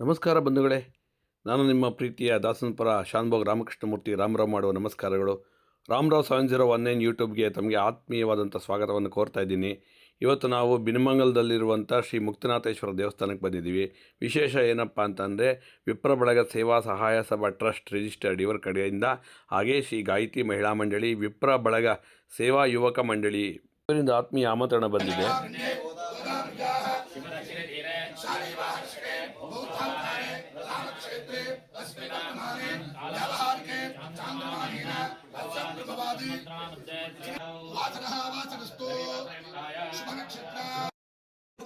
ನಮಸ್ಕಾರ ಬಂಧುಗಳೇ. ನಾನು ನಿಮ್ಮ ಪ್ರೀತಿಯ ದಾಸನಪುರ ಶಾನ್ಭೋಗ್ ರಾಮಕೃಷ್ಣಮೂರ್ತಿ ರಾಮರಾವ್ ಮಾಡುವ ನಮಸ್ಕಾರಗಳು. Ramarao seven zero one nine ಯೂಟ್ಯೂಬ್ಗೆ ತಮಗೆ ಆತ್ಮೀಯವಾದಂಥ ಸ್ವಾಗತವನ್ನು ಕೋರ್ತಾ ಇದ್ದೀನಿ. ಇವತ್ತು ನಾವು ಬಿನಮಂಗಲದಲ್ಲಿರುವಂಥ ಶ್ರೀ ಮುಕ್ತನಾಥೇಶ್ವರ ದೇವಸ್ಥಾನಕ್ಕೆ ಬಂದಿದ್ದೀವಿ. ವಿಶೇಷ ಏನಪ್ಪ ಅಂತಂದರೆ ವಿಪ್ರ ಬಳಗ ಸೇವಾ ಸಹಾಯ ಸಭಾ ಟ್ರಸ್ಟ್ ರಿಜಿಸ್ಟರ್ಡ್ ಇವರ ಕಡೆಯಿಂದ, ಹಾಗೇ ಶ್ರೀ ಗಾಯತ್ರಿ ಮಹಿಳಾ ಮಂಡಳಿ ವಿಪ್ರ ಬಳಗ ಸೇವಾ ಯುವಕ ಮಂಡಳಿ. ಇವರಿಂದ ಆತ್ಮೀಯ ಆಮಂತ್ರಣ ಬಂದಿದೆ.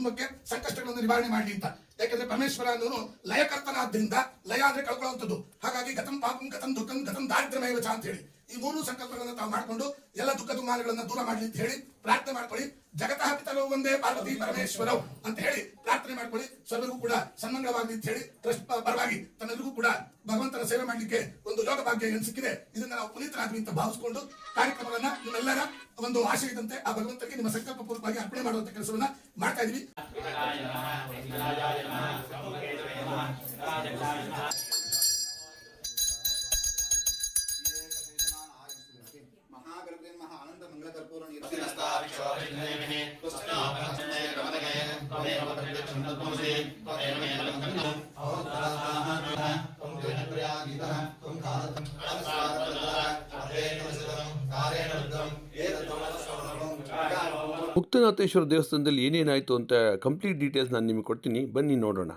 ಕುಟುಂಬಕ್ಕೆ ಸಂಕಷ್ಟಗಳನ್ನು ನಿವಾರಣೆ ಮಾಡಲಿ ಅಂತ. ಯಾಕಂದ್ರೆ ಪರಮೇಶ್ವರ ಅನ್ನೋನು ಲಯಕರ್ತನಾದ್ರಿಂದ ಲಯ ಅಂದ್ರೆ ಕಳ್ಕೊಳ್ಳುವಂಥದ್ದು. ಹಾಗಾಗಿ ಗತಂ ಪಾಪಂ ಗತಂ ದುಃಖಂ ಗತಂ ದಾರಿದ್ರ್ಯಮೇವಚ ಅಂತ ಹೇಳಿ. ಈ ಮೂರು ಸಂಕಲ್ಪಗಳನ್ನು ತಾವು ಮಾಡಿಕೊಂಡು ಎಲ್ಲ ದುಃಖ ದುಮಾನಗಳನ್ನು ದೂರ ಮಾಡಲಿ ಅಂತ ಹೇಳಿ ಪ್ರಾರ್ಥನೆ ಮಾಡ್ಕೊಳ್ಳಿ. ಜಗತಃ ಪಿತರೋ ಒಂದೇ ಪಾರ್ವತಿ ಪರಮೇಶ್ವರವ್ ಅಂತ ಹೇಳಿ ಪ್ರಾರ್ಥನೆ ಮಾಡ್ಕೊಳ್ಳಿ. ಸರ್ವರಿಗೂ ಕೂಡ ಸನ್ಮಂಗಳವಾಗಲಿ ಅಂತ ಹೇಳಿ ಪರವಾಗಿ ತನ್ನೆಲ್ಲರಿಗೂ ಕೂಡ ಭಗವಂತನ ಸೇವೆ ಮಾಡಲಿಕ್ಕೆ ಒಂದು ಯೋಗ ಭಾಗ್ಯ ಏನು ಸಿಕ್ಕಿದೆ, ಇದನ್ನ ನಾವು ಪುನೀತರಾದ್ವಿ ಅಂತ ಭಾವಿಸಿಕೊಂಡು ಕಾರ್ಯಕ್ರಮವನ್ನ ನಿಮ್ಮೆಲ್ಲರ ಒಂದು ಆಶಯದಂತೆ ಆ ಭಗವಂತಕ್ಕೆ ನಿಮ್ಮ ಸಂಕಲ್ಪ ಪೂರ್ವಕವಾಗಿ ಅರ್ಪಣೆ ಮಾಡುವಂತ ಕೆಲಸವನ್ನ ಮಾಡ್ತಾ ಇದೀವಿ. ಮುಕ್ತನಾಥೇಶ್ವರ ದೇವಸ್ಥಾನದಲ್ಲಿ ಏನೇನಾಯಿತು ಅಂತ ಕಂಪ್ಲೀಟ್ ಡೀಟೇಲ್ಸ್ ನಾನು ನಿಮಗೆ ಕೊಡ್ತೀನಿ. ಬನ್ನಿ ನೋಡೋಣ.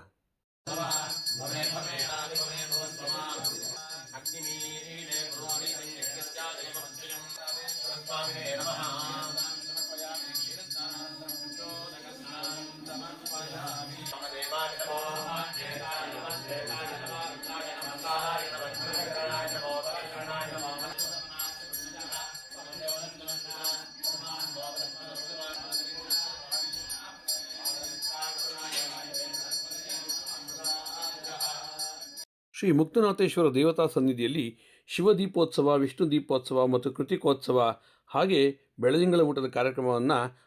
ಶ್ರೀ ಮುಕ್ತನಾಥೇಶ್ವರ ದೇವತಾ ಸನ್ನಿಧಿಯಲ್ಲಿ ಶಿವ ದೀಪೋತ್ಸವ, ವಿಷ್ಣು ದೀಪೋತ್ಸವ ಮತ್ತು ಕೃತಿಕೋತ್ಸವ ಹಾಗೆ ಬೆಳದಿಂಗಳ ಊಟದ ಕಾರ್ಯಕ್ರಮವನ್ನು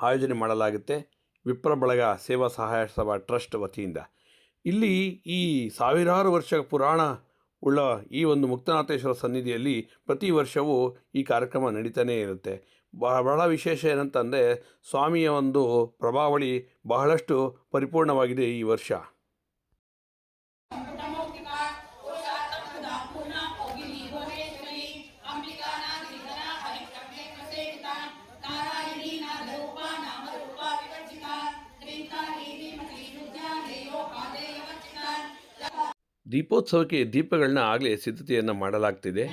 ಆಯೋಜನೆ ಮಾಡಲಾಗುತ್ತೆ. ವಿಪ್ರ ಬಳಗ ಸೇವಾ ಸಹಾಯ ಸಭಾ ಟ್ರಸ್ಟ್ ವತಿಯಿಂದ. ಇಲ್ಲಿ ಈ ಸಾವಿರಾರು ವರ್ಷ ಪುರಾಣ ಉಳ್ಳ ಈ ಒಂದು ಮುಕ್ತನಾಥೇಶ್ವರ ಸನ್ನಿಧಿಯಲ್ಲಿ ಪ್ರತಿ ವರ್ಷವೂ ಈ ಕಾರ್ಯಕ್ರಮ ನಡೀತಾನೇ ಇರುತ್ತೆ. ಬಹ- ಬಹಳ ವಿಶೇಷ ಏನಂತಂದರೆ ಸ್ವಾಮಿಯ ಒಂದು ಪ್ರಭಾವಳಿ ಬಹಳಷ್ಟು ಪರಿಪೂರ್ಣವಾಗಿದೆ ಈ ವರ್ಷ. ದೀಪೋತ್ಸವಕ್ಕೆ ದೀಪಗಳನ್ನ ಆಗಲೇ ಸಿದ್ಧತೆಯನ್ನು ಮಾಡಲಾಗ್ತಿದೆ.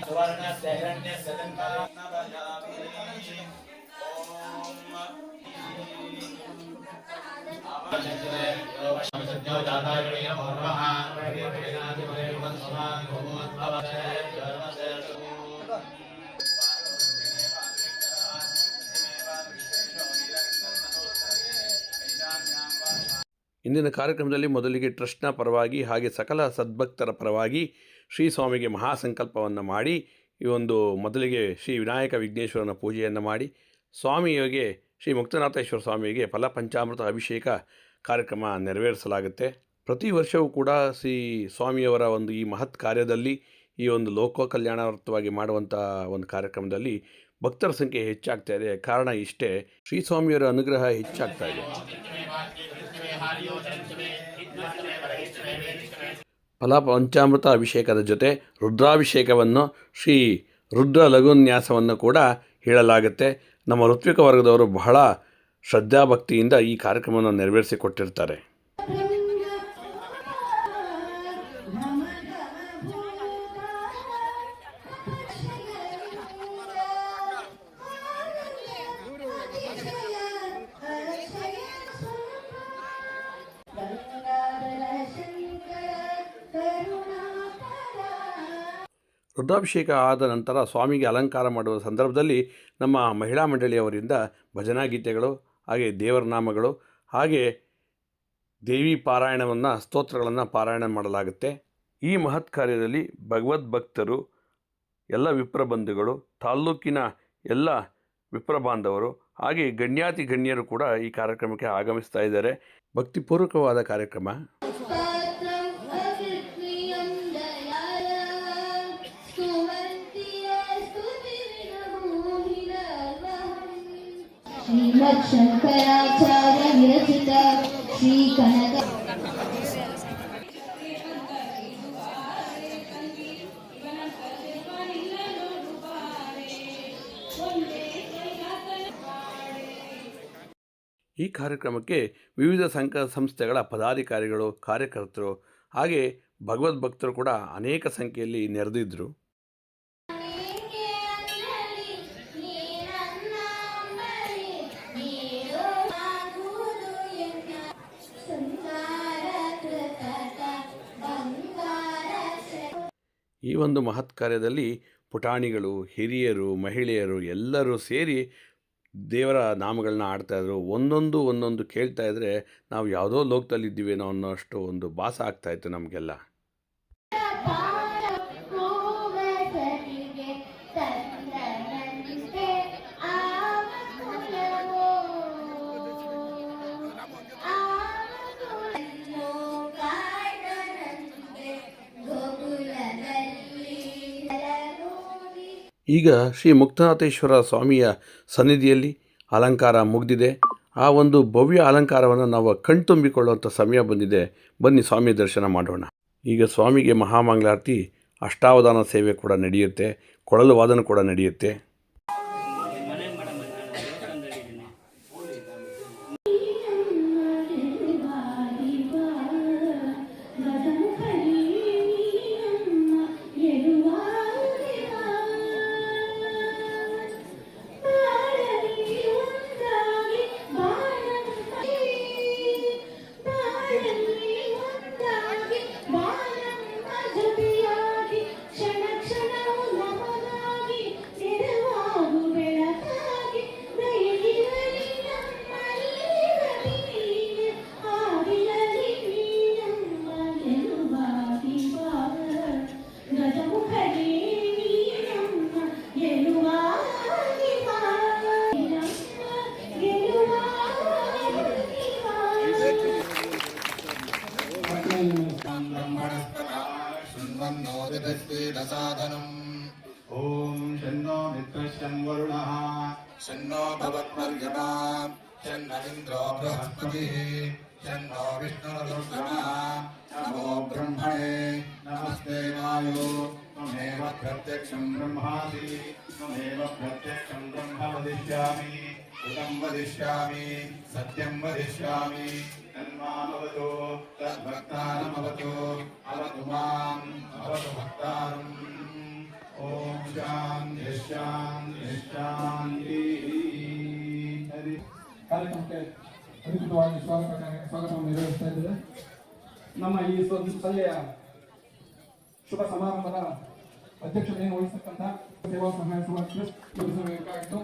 ಇಂದಿನ ಕಾರ್ಯಕ್ರಮದಲ್ಲಿ ಮೊದಲಿಗೆ ಟ್ರಸ್ಟ್ನ ಪರವಾಗಿ ಹಾಗೆ ಸಕಲ ಸದ್ಭಕ್ತರ ಪರವಾಗಿ ಶ್ರೀ ಸ್ವಾಮಿಗೆ ಮಹಾಸಂಕಲ್ಪವನ್ನು ಮಾಡಿ, ಈ ಒಂದು ಮೊದಲಿಗೆ ಶ್ರೀ ವಿನಾಯಕ ವಿಘ್ನೇಶ್ವರನ ಪೂಜೆಯನ್ನು ಮಾಡಿ, ಸ್ವಾಮಿಯವರಿಗೆ, ಶ್ರೀ ಮುಕ್ತನಾಥೇಶ್ವರ ಸ್ವಾಮಿಗೆ ಫಲ ಪಂಚಾಮೃತ ಅಭಿಷೇಕ ಕಾರ್ಯಕ್ರಮ ನೆರವೇರಿಸಲಾಗುತ್ತೆ. ಪ್ರತಿ ವರ್ಷವೂ ಕೂಡ ಶ್ರೀ ಸ್ವಾಮಿಯವರ ಒಂದು ಈ ಮಹತ್ ಕಾರ್ಯದಲ್ಲಿ, ಈ ಒಂದು ಲೋಕ ಕಲ್ಯಾಣಾರ್ಥವಾಗಿ ಮಾಡುವಂಥ ಒಂದು ಕಾರ್ಯಕ್ರಮದಲ್ಲಿ ಭಕ್ತರ ಸಂಖ್ಯೆ ಹೆಚ್ಚಾಗ್ತಾ ಇದೆ. ಕಾರಣ ಇಷ್ಟೇ, ಶ್ರೀ ಸ್ವಾಮಿಯವರ ಅನುಗ್ರಹ ಹೆಚ್ಚಾಗ್ತಾ ಇದೆ. ಫಲ ಪಂಚಾಮೃತ ಅಭಿಷೇಕದ ಜೊತೆ ರುದ್ರಾಭಿಷೇಕವನ್ನು ಶ್ರೀ ರುದ್ರ ಲಘುನ್ಯಾಸವನ್ನು ಕೂಡ ಹೇಳಲಾಗುತ್ತೆ. ನಮ್ಮ ಋತ್ವಿಕ ವರ್ಗದವರು ಬಹಳ ಶ್ರದ್ಧಾಭಕ್ತಿಯಿಂದ ಈ ಕಾರ್ಯಕ್ರಮವನ್ನು ನೆರವೇರಿಸಿಕೊಟ್ಟಿರ್ತಾರೆ. ರುದ್ರಾಭಿಷೇಕ ಆದ ನಂತರ ಸ್ವಾಮಿಗೆ ಅಲಂಕಾರ ಮಾಡುವ ಸಂದರ್ಭದಲ್ಲಿ ನಮ್ಮ ಮಹಿಳಾ ಮಂಡಳಿಯವರಿಂದ ಭಜನಾ ಗೀತೆಗಳು, ಹಾಗೆ ದೇವರ ನಾಮಗಳು, ಹಾಗೆ ದೇವಿ ಪಾರಾಯಣವನ್ನು, ಸ್ತೋತ್ರಗಳನ್ನು ಪಾರಾಯಣ ಮಾಡಲಾಗುತ್ತೆ. ಈ ಮಹತ್ ಕಾರ್ಯದಲ್ಲಿ ಭಗವದ್ ಭಕ್ತರು, ಎಲ್ಲ ವಿಪ್ರ ಬಂಧುಗಳು, ತಾಲ್ಲೂಕಿನ ಎಲ್ಲ ವಿಪ್ರ ಬಾಂಧವರು, ಹಾಗೆ ಗಣ್ಯಾತಿ ಗಣ್ಯರು ಕೂಡ ಈ ಕಾರ್ಯಕ್ರಮಕ್ಕೆ ಆಗಮಿಸ್ತಾ ಇದ್ದಾರೆ. ಭಕ್ತಿಪೂರ್ವಕವಾದ ಕಾರ್ಯಕ್ರಮ. ವಿರಚಿತ ಶ್ರೀ ಕನಕ. ಈ ಕಾರ್ಯಕ್ರಮಕ್ಕೆ ವಿವಿಧ ಸಂಘ ಸಂಸ್ಥೆಗಳ ಪದಾಧಿಕಾರಿಗಳು, ಕಾರ್ಯಕರ್ತರು ಹಾಗೆ ಭಗವದ್ ಭಕ್ತರು ಕೂಡ ಅನೇಕ ಸಂಖ್ಯೆಯಲ್ಲಿ ನೆರೆದಿದ್ದರು. ಈ ಒಂದು ಮಹತ್ ಕಾರ್ಯದಲ್ಲಿ ಪುಟಾಣಿಗಳು, ಹಿರಿಯರು, ಮಹಿಳೆಯರು ಎಲ್ಲರೂ ಸೇರಿ ದೇವರ ನಾಮಗಳನ್ನ ಆಡ್ತಾಯಿದ್ರು ಒಂದೊಂದು ಒಂದೊಂದು ಕೇಳ್ತಾ ಇದ್ದರೆ ನಾವು ಯಾವುದೋ ಲೋಕದಲ್ಲಿದ್ದೀವೇನೋ ಅನ್ನೋ ಅಷ್ಟು ಒಂದು ಭಾಸ ಆಗ್ತಾಯಿತ್ತು ನಮಗೆಲ್ಲ. ಈಗ ಶ್ರೀ ಮುಕ್ತನಾಥೇಶ್ವರ ಸ್ವಾಮಿಯ ಸನ್ನಿಧಿಯಲ್ಲಿ ಅಲಂಕಾರ ಮುಗಿದಿದೆ. ಆ ಒಂದು ಭವ್ಯ ಅಲಂಕಾರವನ್ನು ನಾವು ಕಣ್ತುಂಬಿಕೊಳ್ಳುವಂಥ ಸಮಯ ಬಂದಿದೆ. ಬನ್ನಿ ಸ್ವಾಮಿ ದರ್ಶನ ಮಾಡೋಣ. ಈಗ ಸ್ವಾಮಿಗೆ ಮಹಾಮಂಗಳಾರತಿ, ಅಷ್ಟಾವಧಾನ ಸೇವೆ ಕೂಡ ನಡೆಯುತ್ತೆ ಕೊಳಲು ವಾದನ ಕೂಡ ನಡೆಯುತ್ತೆ. शृण्वन्नोदितस्वेदसाधनम् ॐ शन्नो मित्रश्चं वरुणः शन्नो भवत्पर्यमा शन्नरिन्द्रो बृहस्पतिः शन्नो विष्णुरुद्रमः नमो ब्रह्मणे नमस्ते वायो त्वमेव प्रत्यक्षं ब्रह्मासि त्वमेव प्रत्यक्षं ब्रह्म वदिष्यामि ऋतं वदिष्यामि सत्यं वदिष्यामि तन्मामवतु तद्भक्तारमवतु अवतु माम् अवतु भक्तारम् ॐ शान्ति शान्ति शान्तिः हरि ಕಾರ್ಯಕ್ರಮಕ್ಕೆ ಅಧಿಕೃತವಾಗಿ ಸ್ವಾಗತ ಸ್ವಾಗತವನ್ನು ನೆರವೇರಿಸ್ತಾ ಇದ್ದೇವೆ ನಮ್ಮ ಈ ಸ್ವ- ಸಭೆಯ ಶುಭ ಸಮಾರಂಭದ ಅಧ್ಯಕ್ಷತೆಯನ್ನು ವಹಿಸತಕ್ಕಂಥ ಸೇವಾ ಸಹಾಯ ಸಮಾಜ ಬೇಕಾಗಿತ್ತು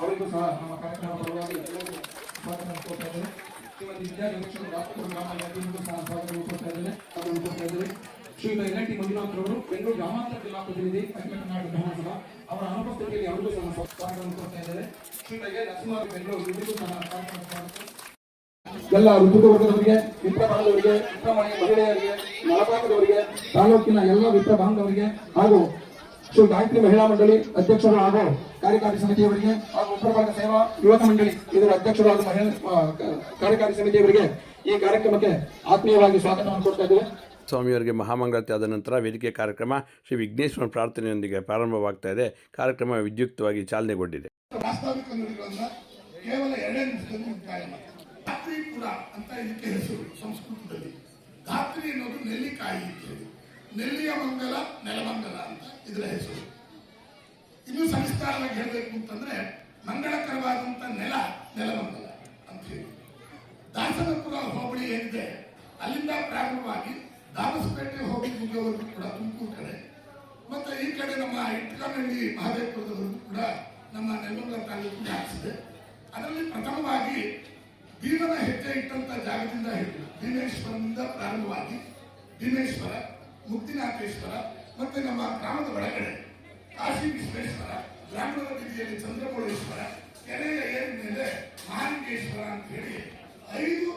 ಅವರಿಗೂ ಸಹ ನಮ್ಮ ಕಾರ್ಯಕ್ರಮ ಪರವಾಗಿ ಎಲ್ಲರಿಗೂ ಸ್ವಾಗತ ಕೋರ್ತಾ ಇದ್ದೇವೆ ಶ್ರೀಮತಿ ವಿದ್ಯಾಲಕ್ಷ್ಮಿ ರಾಷ್ಟ್ರಪತಿ ಗ್ರಾಮೀಣರಿಗೂ ಸಹ ಸ್ವಾಗತ ಕೋರ್ತಾ ಇದ್ದೇವೆ ಸ್ವಾಗತ ಕೋರ್ತಾ ಇದ್ದೇವೆ ಶ್ರೀಯುತ ಎನ್ ಟಿ ಮಂಜುನಾಥ್ ರವರು ಬೆಂಗಳೂರು ಗ್ರಾಮಾಂತರ ಜಿಲ್ಲಾ ಪ್ರತಿನಿಧಿ ಅಖಿಲ ಕರ್ನಾಟಕ ವಿಧಾನಸಭಾ ಅವರ ಅನುಪಸ್ಥಿತಿಯಲ್ಲಿ ಅವರಿಗೂ ಸಹ ಸ್ವಾಗತವನ್ನು ಕೊಡ್ತಾ ಇದ್ದಾರೆ ಶ್ರೀಯುತ ಎ ನರಸಿಂಹ ಬೆಂಗಳೂರು ಇವರಿಗೂ ಸಹ ಎಲ್ಲ ಋತುಕ ವರ್ಗದವರಿಗೆ ವಿಪ್ರ ಬಾಂಧವರಿಗೆ ವಿಪ್ರಮಣಿ ಮಹಿಳೆಯರಿಗೆ ನಳಪಾಕದವರಿಗೆ ತಾಲೂಕಿನ ಎಲ್ಲ ವಿಪ್ರ ಬಾಂಧವರಿಗೆ ಹಾಗೂ ಶ್ರೀ ಗಾಯತ್ರಿ ಮಹಿಳಾ ಮಂಡಳಿ ಅಧ್ಯಕ್ಷರು ಹಾಗೂ ಕಾರ್ಯಕಾರಿ ಸಮಿತಿಯವರಿಗೆ ಹಾಗೂ ಉಪರಭಾಗ ಸೇವಾ ಯುವಕ ಮಂಡಳಿ ಇದರ ಅಧ್ಯಕ್ಷರು ಹಾಗೂ ಮಹಿಳಾ ಕಾರ್ಯಕಾರಿ ಸಮಿತಿಯವರಿಗೆ ಈ ಕಾರ್ಯಕ್ರಮಕ್ಕೆ ಆತ್ಮೀಯವಾಗಿ ಸ್ವಾಗತವನ್ನು ಕೊಡ್ತಾ ಇದ್ದೇವೆ. ಸ್ವಾಮಿಯವರಿಗೆ ಮಹಾಮಂಗಳಾರತಿ ಆದ ನಂತರ ವೇದಿಕೆ ಕಾರ್ಯಕ್ರಮ ಶ್ರೀ ವಿಘ್ನೇಶ್ವರ ಪ್ರಾರ್ಥನೆಯೊಂದಿಗೆ ಪ್ರಾರಂಭವಾಗ್ತಾ ಇದೆ. ಕಾರ್ಯಕ್ರಮ ವಿದ್ಯುಕ್ತವಾಗಿ ಚಾಲನೆಗೊಂಡಿದೆ. ಕೇವಲ ಅಂತ ಇದಕ್ಕೆ ಹೆಸರು ಸಂಸ್ಕೃತದಲ್ಲಿ. ಅನ್ನೋದು ನೆಲ್ಲಿಕಾಯಿ ನೆಲ್ಲಿಯ ಮಂಗಲ, ನೆಲಮಂಗಲ ಅಂತ ಇದರ ಹೆಸರು. ಇನ್ನು ಸಂಸ್ಕಾರವಾಗಿ ಹೇಳಬೇಕು ಅಂತಂದ್ರೆ ಮಂಗಳಕರವಾದಂತ ನೆಲ, ನೆಲಮಂಗಲ ಅಂತ ಹೇಳಿ. ದಾಸನಪುರ ಹೋಬಳಿ ಏನಿದೆ, ಅಲ್ಲಿಂದ ಪ್ರಾರಂಭವಾಗಿ ದಾಬಸಪೇಟೆ ಹೋಗಿ ಮುಗಿಯೋವರೆಗೂ ಕೂಡ ತುಮಕೂರು ಕಡೆ ಮತ್ತೆ ಈ ಕಡೆ ನಮ್ಮ ಇಟ್ಕನಹಳ್ಳಿ ಮಹದೇವಪುರದವರೆಗೂ ಕೂಡ ನಮ್ಮ ನೆಲ್ಲೂರ ತಾಲೂಕು ವ್ಯಾಪಿಸಿದೆ ಅದರಲ್ಲಿ ಪ್ರಥಮವಾಗಿ ಭೀಮನ ಹೆಜ್ಜೆ ಇಟ್ಟಂತ ಜಾಗದಿಂದ ಹಿಡಿದು ಭೀಮೇಶ್ವರನಿಂದ ಪ್ರಾರಂಭವಾಗಿ ಭೀಮೇಶ್ವರ, ಮುಕ್ತಿನಾಥೇಶ್ವರ, ಮತ್ತೆ ನಮ್ಮ ಗ್ರಾಮದ ಒಳಗಡೆ ಕಾಶಿ ವಿಶ್ವೇಶ್ವರ, ಗ್ರಾಮದ ಬೀದಿಯಲ್ಲಿ ಚಂದ್ರಮೌಳೇಶ್ವರ, ಕೆರೆಯ ಏರಿನ ಮೇಲೆ ಮಹಾಲಿಂಗೇಶ್ವರ ಅಂತ ಹೇಳಿ ಐದು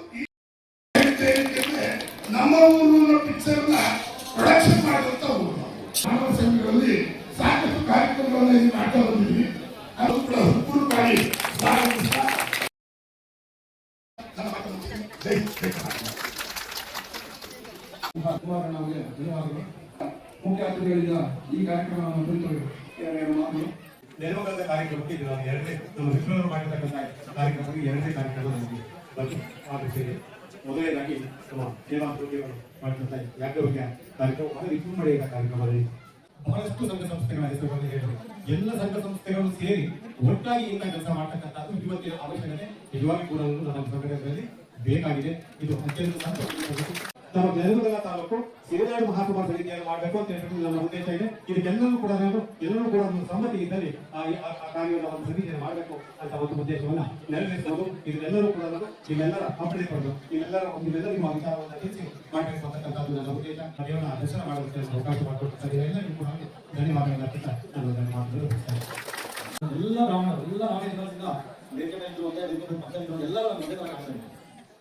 ಕಾರ್ಯಕ್ರಮವನ್ನು ಕುರಿತು ನೆಲಮಂಗಲದ ಕಾರ್ಯಕ್ರಮಕ್ಕೆ ಇದು ಎರಡನೇ ನಮ್ಮ ವಿಶ್ವವರು ಮಾಡಿರ್ತಕ್ಕಂಥ ಕಾರ್ಯಕ್ರಮಕ್ಕೆ ಎರಡನೇ ಕಾರ್ಯಕ್ರಮ ನಮಗೆ ಬಗ್ಗೆ ಆಗುತ್ತೇವೆ ಮೊದಲನೇದಾಗಿ ನಮ್ಮ ಸೇವಾ ಪ್ರತಿಯವರು ಮಾಡಿದಂಥ ಯಾಜ್ಞವಲ್ಕ್ಯ ಕಾರ್ಯಕ್ರಮ ಬಹಳ ವಿಜೃಂಭಣೆಯ ಕಾರ್ಯಕ್ರಮದಲ್ಲಿ ಬಹಳಷ್ಟು ಸಂಘ ಸಂಸ್ಥೆಗಳ ಹೆಸರುಗಳನ್ನು ಹೇಳಿದರು. ಎಲ್ಲ ಸಂಘ ಸಂಸ್ಥೆಗಳು ಸೇರಿ ಒಟ್ಟಾಗಿ ಇಂಥ ಕೆಲಸ ಮಾಡ್ತಕ್ಕಂಥದ್ದು ಇವತ್ತಿನ ಅವಶ್ಯಕತೆ ನಿಜವಾಗಿ ಕೂಡ ಒಂದು ನಮ್ಮ ಸಂಘಟನೆಗಳಲ್ಲಿ ಬೇಕಾಗಿದೆ. ಇದು ಅತ್ಯಂತ ಸಂತೋಷ ನಮ್ಮ ನೆಲಮಂಗಲ ತಾಲೂಕು ಸಿರಿನಾಡು ಮಹಾತ್ಮ ಸಮಿತಿಯನ್ನು ಮಾಡಬೇಕು ಅಂತ ಹೇಳ್ಬಿಟ್ಟು ನನ್ನ ಉದ್ದೇಶ ಇದೆ ಇದಕ್ಕೆಲ್ಲರೂ ಕೂಡ ನಾನು ಎಲ್ಲರೂ ಕೂಡ ಒಂದು ಸಮ್ಮತಿ ಇದ್ದಲ್ಲಿ ಆ ಕಾರ್ಯವನ್ನು ಒಂದು ಸಮಿತಿಯನ್ನು ಮಾಡಬೇಕು ಅಂತ ಒಂದು ಉದ್ದೇಶವನ್ನ ನೆರವೇರಿಸಬಹುದು ಇದನ್ನೆಲ್ಲರೂ ಕೂಡ ನಾನು ನಿಮ್ಮೆಲ್ಲರ ಅಪ್ಪಣೆ ಪಡೆದು, ನಿಮ್ಮೆಲ್ಲರ ನಿಮ್ಮೆಲ್ಲರೂ ನಿಮ್ಮ ವಿಚಾರವನ್ನು ತಿಳಿಸಿ ಮಾಡಬೇಕು ಅಂತಕ್ಕಂಥದ್ದು ನನ್ನ ಉದ್ದೇಶ ದರ್ಶನ ಮಾಡೋದಕ್ಕೆ ನನಗೆ ಅವಕಾಶ ಮಾಡಿಕೊಟ್ಟಿದ್ದಾರೆ ಎಲ್ಲರಿಗೂ ಕೂಡ ಧನ್ಯವಾದಗಳನ್ನು ಅರ್ಪಿತ ನಾನು ಧನ್ಯವಾದಗಳು. ಎಲ್ಲ ಬ್ರಾಹ್ಮಣರು, ಎಲ್ಲ ನಾಗರಿಕರಿಂದ ಎಲ್ಲರೂ ಒಂದೇ.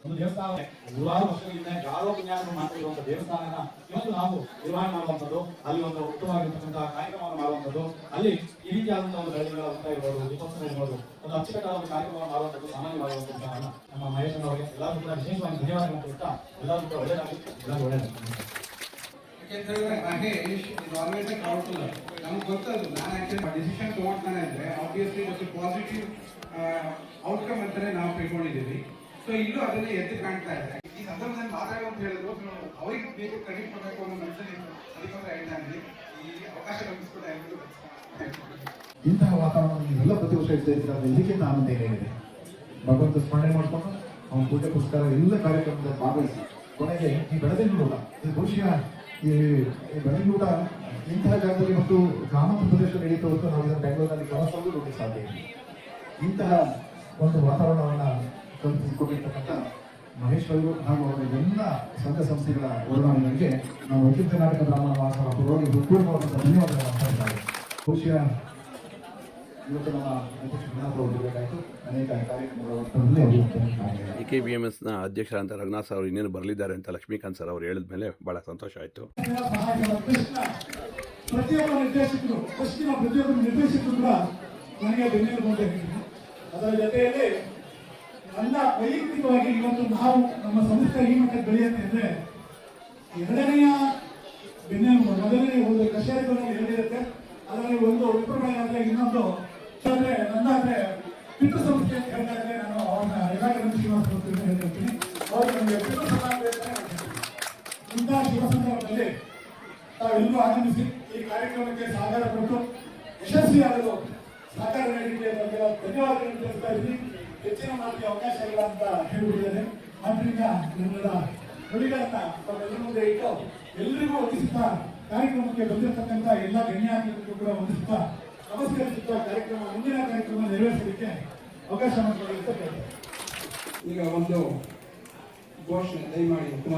ಒಂದು ದೇವಸ್ಥಾನ. ನೂರಾರು ವರ್ಷಗಳಿಂದ ಯಾರೋ ಪುಣ್ಯಾಸನ ಮಾಡ್ತಿರುವಂತಹ ದೇವಸ್ಥಾನನ ಇವತ್ತು ನಾವು ನಿರ್ವಹಣೆ ಮಾಡುವಂಥದ್ದು, ಅಲ್ಲಿ ಒಂದು ಉತ್ತಮವಾಗಿರ್ತಕ್ಕಂತಹ ಕಾರ್ಯಕ್ರಮವನ್ನು ಮಾಡುವಂಥದ್ದು, ಅಲ್ಲಿ ಈ ರೀತಿಯಾದಂತಹ ಒಂದು ಬೆಳವಣಿಗೆಗಳ ಊಟ ಇರ್ಬೋದು, ದೀಪೋತ್ಸವ ಇರ್ಬೋದು, ಒಂದು ಅಚ್ಚುಕಟ್ಟಾದ ಒಂದು ಕಾರ್ಯಕ್ರಮ ಮಾಡುವಂಥದ್ದು ಸಾಮಾನ್ಯವಾಗುವಂಥದ್ದು ಕಾರಣ ನಮ್ಮ ಮಹೇಶ್ ಅವರಿಗೆ ಎಲ್ಲರೂ ಕೂಡ ವಿಶೇಷವಾಗಿ ಧನ್ಯವಾದಗಳನ್ನು ಕೊಡ್ತಾ ಎಲ್ಲರೂ ಕೂಡ ಒಳ್ಳೆಯದಾಗಿ ಎಲ್ಲರೂ ಒಳ್ಳೆಯದಾಗಿ ಯಾಕಂತೇಳಿದ್ರೆ ಮಹೇಶ್ ಇದು ಆಲ್ವೇಸ್ ಕೌನ್ಸಿಲರ್ ನಮ್ಗೆ ಗೊತ್ತದು, ನಾನು ಆಕ್ಚುಲಿ ಡಿಸಿಷನ್ ತಗೊಳ್ತಾನೆ ಅಂದ್ರೆ ಆಬ್ವಿಯಸ್ಲಿ ಒಂದು ಪಾಸಿಟಿವ್ ಔಟ್ಕಮ್ ಅಂತಾನೆ ನಾವು ತಿಳ್ಕೊಂಡಿದ್ದೀವಿ. ಸೊ ಇಲ್ಲೂ ಅದನ್ನ ಎದ್ದು ಕಾಣ್ತಾ ಇದೆ ಈ ಸಂದರ್ಭದಲ್ಲಿ ಮಾತಾಡೋ ಅಂತ ಹೇಳಿದ್ರು, ಅವ್ರಿಗೆ ಬೇಕು ಕ್ರೆಡಿಟ್ ಕೊಡಬೇಕು ಅನ್ನೋ ಮನಸ್ಸಲ್ಲಿ ಅದಕ್ಕೋಸ್ಕರ ಹೇಳ್ತಾ ಇದ್ದೀನಿ ಈ ಅವಕಾಶ ಕಲ್ಪಿಸ್ಕೊಟ್ಟ ಎಲ್ರಿಗೂ ಇಂತಹ ವಾತಾವರಣ ಎಲ್ಲ ಪ್ರತಿ ವರ್ಷ ಇರ್ತಾ ಇದಕ್ಕಿಂತ ಆನಂದ ಏನಿದೆ ಭಗವಂತ ಸ್ಮರಣೆ ಮಾಡಿಕೊಂಡು ಅವನ ಪೂಜೆ ಪುಸ್ತಕ ಎಲ್ಲ ಕಾರ್ಯಕ್ರಮದಲ್ಲಿ ಭಾಗವಹಿಸಿ. ಕೊನೆಗೆ ಈ ಬೆಳದಿಂಗಳೂಟ ಇದು ಬಹುಶಃ ಈ ಈ ಬೆಳದಿಂಗಳೂಟ ಇಂತಹ ಜಾಗದಲ್ಲಿ ಮತ್ತು ಗ್ರಾಮಾಂತರ ಪ್ರದೇಶ ನಡೀತಾ ಹೊತ್ತು ನಾವು ಬೆಂಗಳೂರಿನಲ್ಲಿ ಕನಸಲ್ಲೂ ನೋಡಲಿಕ್ಕೆ ಸಾಧ್ಯ ಇಂತಹ ಒಂದು ವಾತಾವರಣವನ್ನ ಕಲ್ಪಿಸಿಕೊಟ್ಟಿರ್ತಕ್ಕಂಥ ಮಹೇಶ್ ಅವರು ಹಾಗೂ ಅವರ ಎಲ್ಲ ಸಂಘ ಸಂಸ್ಥೆಗಳ ಒಡನಾಡಿಗಳಿಗೆ ನಾವು ಅಖಿಲ ಕರ್ನಾಟಕ ಬ್ರಾಹ್ಮಣ ಮಹಾಸಭಾ ಪರವಾಗಿ ಹೃತ್ಪೂರ್ವವಾದಂಥ ಅಂತ ಮಾಡ್ತಾ ಬಹುಶಃ ಇವತ್ತು ನಮ್ಮ ಅಧ್ಯಕ್ಷ ಅನೇಕ ಕಾರ್ಯಕ್ರಮಗಳ ಕೆ ಬಿ ಎಂ ಎಸ್ನ ಅಧ್ಯಕ್ಷರಾದಂಥ ರಘುನಾಥ್ ಸರ್ ಅವರು ಇನ್ನೇನು ಬರಲಿದ್ದಾರೆ ಅಂತ ಲಕ್ಷ್ಮೀಕಾಂತ್ ಸರ್ ಅವರು ಹೇಳಿದ ಮೇಲೆ ಭಾಳ ಸಂತೋಷ ಆಯಿತು. ಪ್ರತಿಯೊಬ್ಬ ನಿರ್ದೇಶಕರು ಪಶ್ಚಿಮ ಪ್ರತಿಯೊಬ್ಬ ನಿರ್ದೇಶಕರು ಕೂಡ ನನಗೆ ಬೆನ್ನೆಲುಬು ಅಂತ ಹೇಳಿದ್ರು ಅದರ ಜೊತೆಯಲ್ಲಿ ನನ್ನ ವೈಯಕ್ತಿಕವಾಗಿ ಇವತ್ತು ನಾವು ನಮ್ಮ ಸಂಸ್ಥೆ ಈ ಮಟ್ಟಕ್ಕೆ ಬೆಳೆಯುತ್ತೆ ಅಂದ್ರೆ ಎರಡನೆಯ ಬೆನ್ನೆಲುಬು ಮೊದಲನೇ ಒಂದು ಕಷೇರಿಗಳಲ್ಲಿ ಎರಡಿರುತ್ತೆ. ಅದರಲ್ಲಿ ಒಂದು ವಿಪ್ರಮಣೆ ಇನ್ನೊಂದು. ಅಂದ್ರೆ ನಂದಾದ್ರೆ ಪಿತೃ ಸಂಸ್ಥೆ ಅಂತ ಹೇಳ್ತಾ ಇದ್ರೆ ನಾನು ಅವ್ರನ್ನ ಯದಾಕರಣ ಶ್ರೀನಿವಾಸ ಅಂತ ಹೇಳ್ತೀನಿ ಅವರು ನಮಗೆ ಪಿತೃ ಸಮಾಜ. ಇಂತಹ ಶುಭ ಸಂದರ್ಭದಲ್ಲಿ ತಾವೆಲ್ಲರೂ ಆಗಮಿಸಿ ಈ ಕಾರ್ಯಕ್ರಮಕ್ಕೆ ಸಹಕಾರ ಕೊಟ್ಟು ಯಶಸ್ವಿಯಾಗಲು ಸಹಕಾರ ನೀಡಿದೆ ಧನ್ಯವಾದಗಳನ್ನು ತಿಳಿಸ್ತಾ ಇದ್ದೀನಿ. ಹೆಚ್ಚಿನ ಮಾತಿಗೆ ಅವಕಾಶ ಇಲ್ಲ ಅಂತ ಹೇಳಿದ್ದೇನೆ ಆದ್ದರಿಂದ ನನ್ನೆಲ್ಲ ನುಡಿಗಳನ್ನ ತಮ್ಮೆಲ್ಲರ ಮುಂದೆ ಇಟ್ಟು ಎಲ್ಲರಿಗೂ ವಂದಿಸುತ್ತಾ ಕಾರ್ಯಕ್ರಮಕ್ಕೆ ಬಂದಿರತಕ್ಕಂತ ಎಲ್ಲ ಗಣ್ಯಾತಿಥಿಗಳಿಗೂ ಕೂಡ ವಂದಿಸುತ್ತಾ ನಮಸ್ಕರಿಸುತ್ತಾ ಕಾರ್ಯಕ್ರಮ, ಮುಂದಿನ ಕಾರ್ಯಕ್ರಮ ನೆರವೇರಿಸಲಿಕ್ಕೆ ಅವಕಾಶ ಮಾಡಿಕೊಡಲಿಕ್ಕೆ ಈಗ ಒಂದು ಘೋಷಣೆ, ದಯಮಾಡಿ ಕೂಡ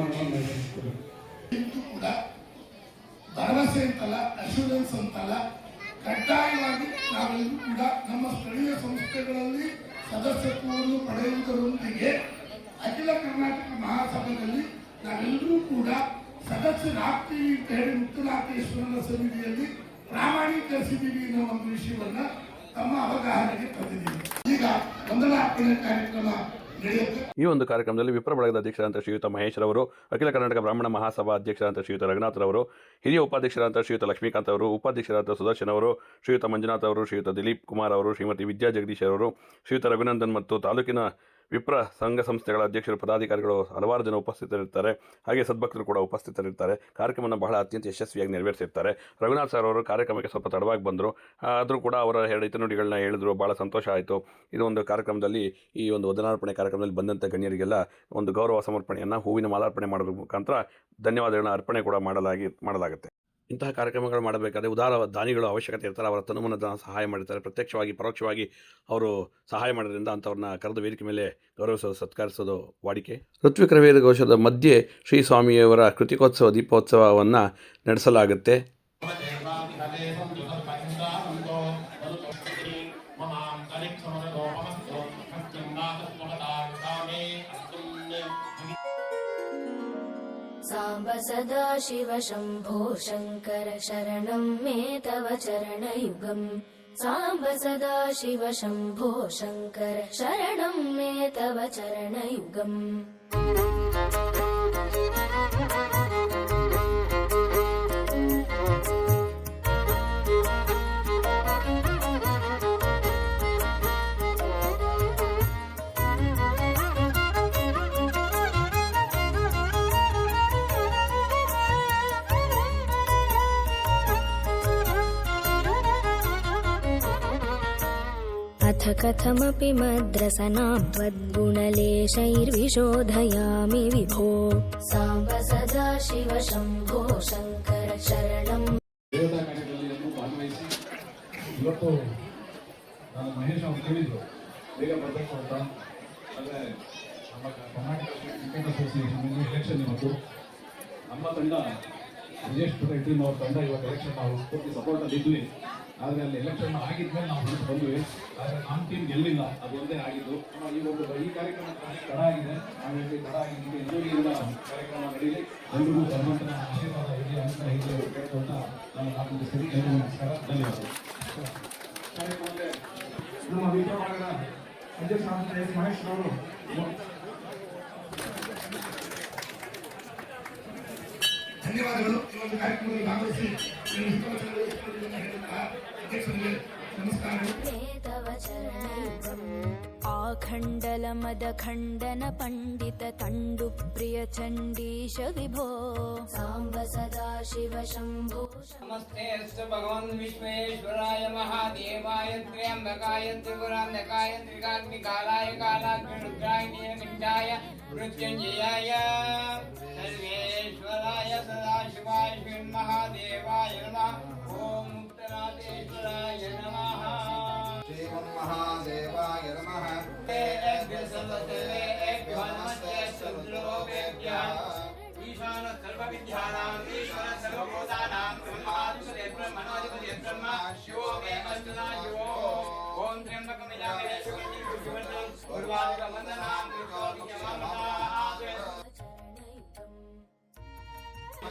ಭರವಸೆ ಅಂತಲ್ಲ ಅಶ್ಯೂರೆನ್ಸ್ ಅಂತಲ್ಲ, ಕಡ್ಡಾಯವಾಗಿ ನಾವೆಲ್ಲರೂ ಕೂಡ ನಮ್ಮ ಸ್ಥಳೀಯ ಸಂಸ್ಥೆಗಳಲ್ಲಿ ಸದಸ್ಯತ್ವವನ್ನು ಪಡೆಯುವುದರೊಂದಿಗೆ ಅಖಿಲ ಕರ್ನಾಟಕ ಮಹಾಸಭೆಯಲ್ಲಿ ನಾವೆಲ್ಲರೂ ಕೂಡ ಸದಸ್ಯರಾಗ್ತೀವಿ ಅಂತ ಹೇಳಿ ಮುತ್ತುನಾಥೇಶ್ವರನ ಸನ್ನಿಧಿಯಲ್ಲಿ ಪ್ರಾಮಾಣೀಕರಿಸಿದ್ದೀವಿ ಅನ್ನೋ ಒಂದು ವಿಷಯವನ್ನ ತಮ್ಮ ಅವಗಾಹನೆಗೆ ತಂದಿದ್ದೀವಿ. ಈಗ ವಂದನಾರ್ಪಣೆ ಕಾರ್ಯಕ್ರಮ. ಈ ಒಂದು ಕಾರ್ಯಕ್ರಮದಲ್ಲಿ ವಿಪ್ರ ಬಳಗದ ಅಧ್ಯಕ್ಷರಾದಂಥ ಶ್ರೀಯುತ ಮಹೇಶ್ ರವರು ಅಖಿಲ ಕರ್ನಾಟಕ ಬ್ರಾಹ್ಮಣ ಮಹಾಸಭಾ ಅಧ್ಯಕ್ಷರಾದಂಥ ಶ್ರೀಯುತ ರಘುನಾಥ್ ರವರು, ಹಿರಿಯ ಉಪಾಧ್ಯಕ್ಷರಾದಂಥ ಶ್ರೀಯುತ ಲಕ್ಷ್ಮೀಕಾಂತ್ ಅವರು ಉಪಾಧ್ಯಕ್ಷರಾದ ಸುದರ್ಶನ್ ಅವರು, ಶ್ರೀಯುತ ಮಂಜುನಾಥ್ ಅವರು, ಶ್ರೀಯುತ ದಿಲೀಪ್ ಕುಮಾರ್ ಅವರು, ಶ್ರೀಮತಿ ವಿದ್ಯಾ ಜಗದೀಶ್ ಅವರು ಶ್ರೀಯುತ ರಘುನಂದನ್ ಮತ್ತು ತಾಲೂಕಿನ ವಿಪ್ರ ಸಂಘ ಸಂಸ್ಥೆಗಳ ಅಧ್ಯಕ್ಷರು, ಪದಾಧಿಕಾರಿಗಳು ಹಲವಾರು ಜನ ಉಪಸ್ಥಿತರಿರ್ತಾರೆ. ಹಾಗೆ ಸದ್ಭಕ್ತರು ಕೂಡ ಉಪಸ್ಥಿತರಿರ್ತಾರೆ. ಕಾರ್ಯಕ್ರಮವನ್ನು ಬಹಳ ಅತ್ಯಂತ ಯಶಸ್ವಿಯಾಗಿ ನೆರವೇರಿಸಿರ್ತಾರೆ. ರಘುನಾಥ್ ಸರ್ ಅವರು ಕಾರ್ಯಕ್ರಮಕ್ಕೆ ಸ್ವಲ್ಪ ತಡವಾಗಿ ಬಂದರು. ಆದರೂ ಕೂಡ ಅವರ ಎರಡು ಹಿತನುಡಿಗಳನ್ನ ಹೇಳಿದ್ರು. ಭಾಳ ಸಂತೋಷ ಆಯಿತು. ಇದು ಒಂದು ಕಾರ್ಯಕ್ರಮದಲ್ಲಿ, ಈ ಒಂದು ವದನಾರ್ಪಣೆ ಕಾರ್ಯಕ್ರಮದಲ್ಲಿ ಬಂದಂಥ ಗಣ್ಯರಿಗೆಲ್ಲ ಒಂದು ಗೌರವ ಸಮರ್ಪಣೆಯನ್ನು, ಹೂವಿನ ಮಾಲಾರ್ಪಣೆ ಮಾಡೋದ್ರ ಮುಖಾಂತರ ಧನ್ಯವಾದಗಳನ್ನ ಅರ್ಪಣೆ ಕೂಡ ಮಾಡಲಾಗಿ, ಮಾಡಲಾಗುತ್ತೆ. ಇಂತಹ ಕಾರ್ಯಕ್ರಮಗಳು ಮಾಡಬೇಕಾದ್ರೆ ಉದಾರ ದಾನಿಗಳು ಅವಶ್ಯಕತೆ ಇರ್ತಾರೆ. ಅವರ ತನುಮನದ ಸಹಾಯ ಮಾಡಿರ್ತಾರೆ. ಪ್ರತ್ಯಕ್ಷವಾಗಿ, ಪರೋಕ್ಷವಾಗಿ ಅವರು ಸಹಾಯ ಮಾಡೋದ್ರಿಂದ ಅಂಥವ್ರನ್ನ ಕರೆದು ವೇದಿಕೆ ಮೇಲೆ ಗೌರವಿಸೋದು ಸತ್ಕರಿಸೋದು ವಾಡಿಕೆ. ಋತ್ವಿಕ ವೇದ ಘೋಷದ ಮಧ್ಯೆ ಶ್ರೀ ಸ್ವಾಮಿಯವರ ಕೃತಿಕೋತ್ಸವ, ದೀಪೋತ್ಸವವನ್ನು ನಡೆಸಲಾಗುತ್ತೆ. साम्ब सदा शिव शम्भो शङ्कर शरणं मे तव चरणयुगम् साम्ब सदा शिव शम्भो शङ्कर शरणं मे तव चरणयुगम् कथमपि मद्रसनां त्वद्गुणलेशैर्विशोधयामि विभो साम्ब सदा शिव शम्भो शङ्कर शरणम् ದೇವತಾ ಕಾರ್ಯಕ್ರಮದಲ್ಲಿ ಭಾಗವಹಿಸಿ ಇವತ್ತು ನಾನು ಮಹೇಶ್ ಅವ್ರು ಕೇಳಿದ್ರು ಬೇಗ ಬರಬೇಕು ಅಂತ ಆದರೆ ನಮ್ಮ ಕರ್ನಾಟಕ ಕ್ರಿಕೆಟ್ ಅಸೋಸಿಯೇಷನ್ ಎಲೆಕ್ಷನ್ ಇವತ್ತು ನಮ್ಮ ತಂಡ ವಿಜೇಶ್ ಪುರ ಟೀಮ್ ಅವ್ರ ತಂಡ ಇವತ್ತು ಎಲೆಕ್ಷನ್ ನಾವು ಪೂರ್ತಿ ಸಪೋರ್ಟಲ್ಲಿ ಇದ್ವಿ ಆದರೆ ಅಲ್ಲಿ ಎಲೆಕ್ಷನ್ ಆಗಿದ್ಮೇಲೆ ನಾವು ಹೊರಟು ಬಂದ್ವಿ. ಆದರೆ ನಮ್ಮ ಟೀಮ್ ಗೆಲ್ಲಿಲ್ಲ. ಅದು ಒಂದೇ ಆಗಿದ್ದು. ನಮ್ಮ ಈ ಒಂದು ಈ ಕಾರ್ಯಕ್ರಮ ತಡ ಆಗಿದೆ. ನಾವು ಇಲ್ಲಿ ತಡ ಆಗಿದ್ದು ಎಲ್ಲರಿಗೂ ಕಾರ್ಯಕ್ರಮ ನಡೀಲಿ. ಎಲ್ರಿಗೂ ಭಗವಂತನ ಆಶೀರ್ವಾದ ಇರಲಿ ಅಂತ ಹೇಳಿ ಕೇಳ್ಕೊಂತ ನಾನು ನಾಲ್ಕು ಸರಿ ಎಲ್ಲರಿಗೂ ನಮಸ್ಕಾರ. ಧನ್ಯವಾದ. ನಮ್ಮ ವಿಜಯವಾಡದ ಅಧ್ಯಕ್ಷ ಮಹೇಶ್ ಅವರು ಧನ್ಯವಾದಗಳು ಈ ಒಂದು ಕಾರ್ಯಕ್ರಮದಲ್ಲಿ ಭಾಗವಹಿಸಿ आखण्डलमदखण्डन पण्डित तण्डुप्रिय चण्डीश विभो साम्ब सदा शिव शम्भो नमस्ते भगवान् विश्वेश्वराय महादेवाय त्र्यम्बकाय त्रिपुरान्धकाय त्रिकाग्निकालाय कालाग्निरुद्राय नियमिताय मृत्युञ्जयाय। सर्वेश्वराय सदाशिवाय श्रीमहादेवाय नमः। ॐ मुक्तनाथेश्वराय नमः श्रीमन्महादेवाय नमः तेभ्यः सर्वदेवेभ्यो नमस्ते सर्वलोकेभ्यः ईशान सर्वविद्यानाम् ईश्वर सर्वभूतानां ब्रह्माधिपति ब्रह्मणोधिपति ब्रह्म शिवो मे अस्तुना शिवो ॐ त्र्यम्बकं यजामहे सुगन्धिं पुष्टिवर्धनं उर्वारुकवन्दनां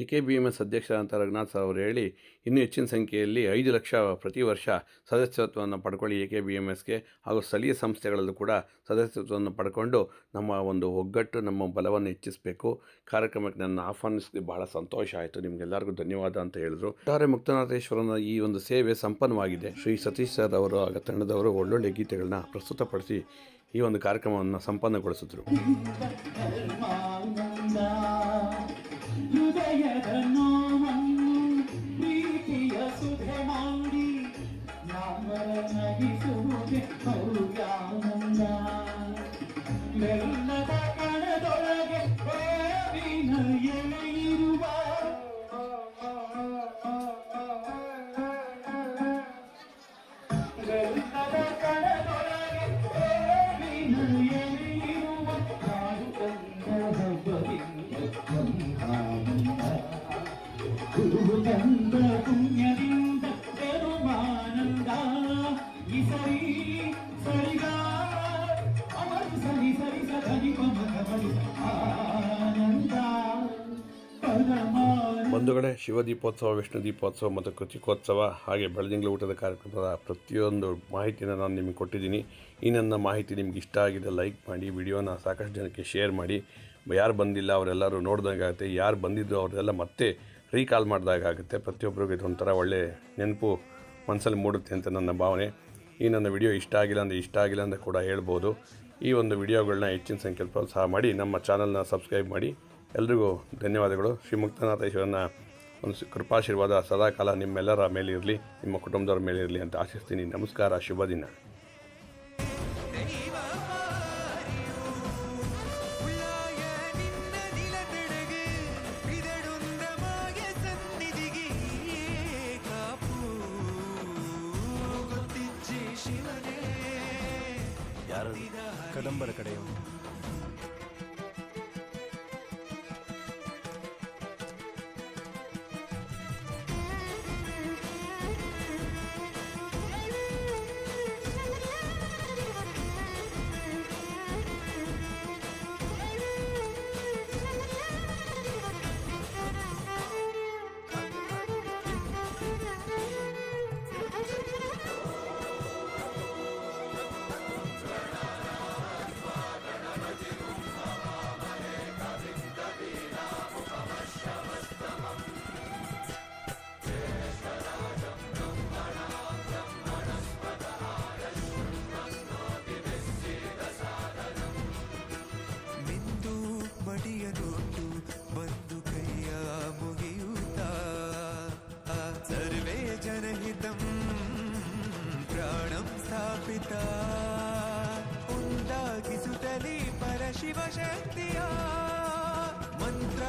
A K B M S ಅಧ್ಯಕ್ಷರಾದಂಥ ರಘುನಾಥ್ ಸರ್ ಅವರು ಹೇಳಿ, ಇನ್ನೂ ಹೆಚ್ಚಿನ ಸಂಖ್ಯೆಯಲ್ಲಿ ಐದು ಲಕ್ಷ ಪ್ರತಿ ವರ್ಷ ಸದಸ್ಯತ್ವವನ್ನು ಪಡ್ಕೊಳ್ಳಿ ಎ ಕೆ ಬಿ ಎಂ ಎಸ್ಗೆ ಹಾಗೂ ಸ್ಥಳೀಯ ಸಂಸ್ಥೆಗಳಲ್ಲೂ ಕೂಡ ಸದಸ್ಯತ್ವವನ್ನು ಪಡ್ಕೊಂಡು ನಮ್ಮ ಒಂದು ಒಗ್ಗಟ್ಟು, ನಮ್ಮ ಬಲವನ್ನು ಹೆಚ್ಚಿಸಬೇಕು. ಕಾರ್ಯಕ್ರಮಕ್ಕೆ ನನ್ನ ಆಹ್ವಾನಿಸಿದ ಬಹಳ ಸಂತೋಷ ಆಯಿತು. ನಿಮಗೆಲ್ಲರಿಗೂ ಧನ್ಯವಾದ ಅಂತ ಹೇಳಿದರು. ಒಟ್ಟಾರೆ ಮುಕ್ತನಾಥೇಶ್ವರನ ಈ ಒಂದು ಸೇವೆ ಸಂಪನ್ನವಾಗಿದೆ. ಶ್ರೀ ಸತೀಶ್ ಸರ್ ಅವರು ಆಗ ತಂಡದವರು ಒಳ್ಳೊಳ್ಳೆ ಗೀತೆಗಳನ್ನ ಪ್ರಸ್ತುತಪಡಿಸಿ ಈ ಒಂದು ಕಾರ್ಯಕ್ರಮವನ್ನು ಸಂಪನ್ನಗೊಳಿಸಿದ್ರು. ಹೃದಯದ ನೋವನ್ನು ಬಂಧುಗಳೇ ಶಿವ ದೀಪೋತ್ಸವ, ವಿಷ್ಣು ದೀಪೋತ್ಸವ ಮತ್ತು ಕೃತಿಕೋತ್ಸವ ಹಾಗೆ ಬೆಳದಿಂಗಳ ಊಟದ ಕಾರ್ಯಕ್ರಮದ ಪ್ರತಿಯೊಂದು ಮಾಹಿತಿನ ನಾನು ನಿಮಗೆ ಕೊಟ್ಟಿದ್ದೀನಿ. ಈ ನನ್ನ ಮಾಹಿತಿ ನಿಮ್ಗೆ ಇಷ್ಟ ಆಗಿದೆ, ಲೈಕ್ ಮಾಡಿ, ವಿಡಿಯೋನ ಸಾಕಷ್ಟು ಜನಕ್ಕೆ ಶೇರ್ ಮಾಡಿ. ಯಾರು ಬಂದಿಲ್ಲ, ಅವರೆಲ್ಲರೂ ನೋಡ್ದಂಗಾಗುತ್ತೆ. ಯಾರು ಬಂದಿದ್ದು ಅವರೆಲ್ಲ ಮತ್ತೆ ರೀಕಾಲ್ ಮಾಡಿದಾಗುತ್ತೆ ಪ್ರತಿಯೊಬ್ಬರಿಗೂ ಇದೊಂಥರ ಒಳ್ಳೆ ನೆನಪು ಮನಸ್ಸಲ್ಲಿ ಮೂಡುತ್ತೆ ಅಂತ ನನ್ನ ಭಾವನೆ. ಈ ನನ್ನ ವಿಡಿಯೋ ಇಷ್ಟ ಆಗಿಲ್ಲ ಅಂದರೆ ಇಷ್ಟ ಆಗಿಲ್ಲ ಅಂತ ಕೂಡ ಹೇಳ್ಬೋದು. ಈ ಒಂದು ವಿಡಿಯೋಗಳನ್ನ ಹೆಚ್ಚಿನ ಸಂಖ್ಯೆಯಲ್ಲಿ ಪ್ರೋತ್ಸಾಹ ಮಾಡಿ ನಮ್ಮ ಚಾನಲ್ನ ಸಬ್ಸ್ಕ್ರೈಬ್ ಮಾಡಿ. ಎಲ್ರಿಗೂ ಧನ್ಯವಾದಗಳು. ಶ್ರೀ ಮುಕ್ತನಾಥೇಶ್ವರನ ಒಂದು ಕೃಪಾಶೀರ್ವಾದ ಸದಾಕಾಲ ನಿಮ್ಮೆಲ್ಲರ ಮೇಲೆ ಇರಲಿ ನಿಮ್ಮ ಕುಟುಂಬದವ್ರ ಮೇಲೆ ಇರಲಿ ಅಂತ ಆಶಿಸ್ತೀನಿ. ನಮಸ್ಕಾರ, ಶುಭ ದಿನ. ಕದಂಬರ ಕಡೆಯವರು. ಶಕ್ತಿಯ ಮಂತ್ರ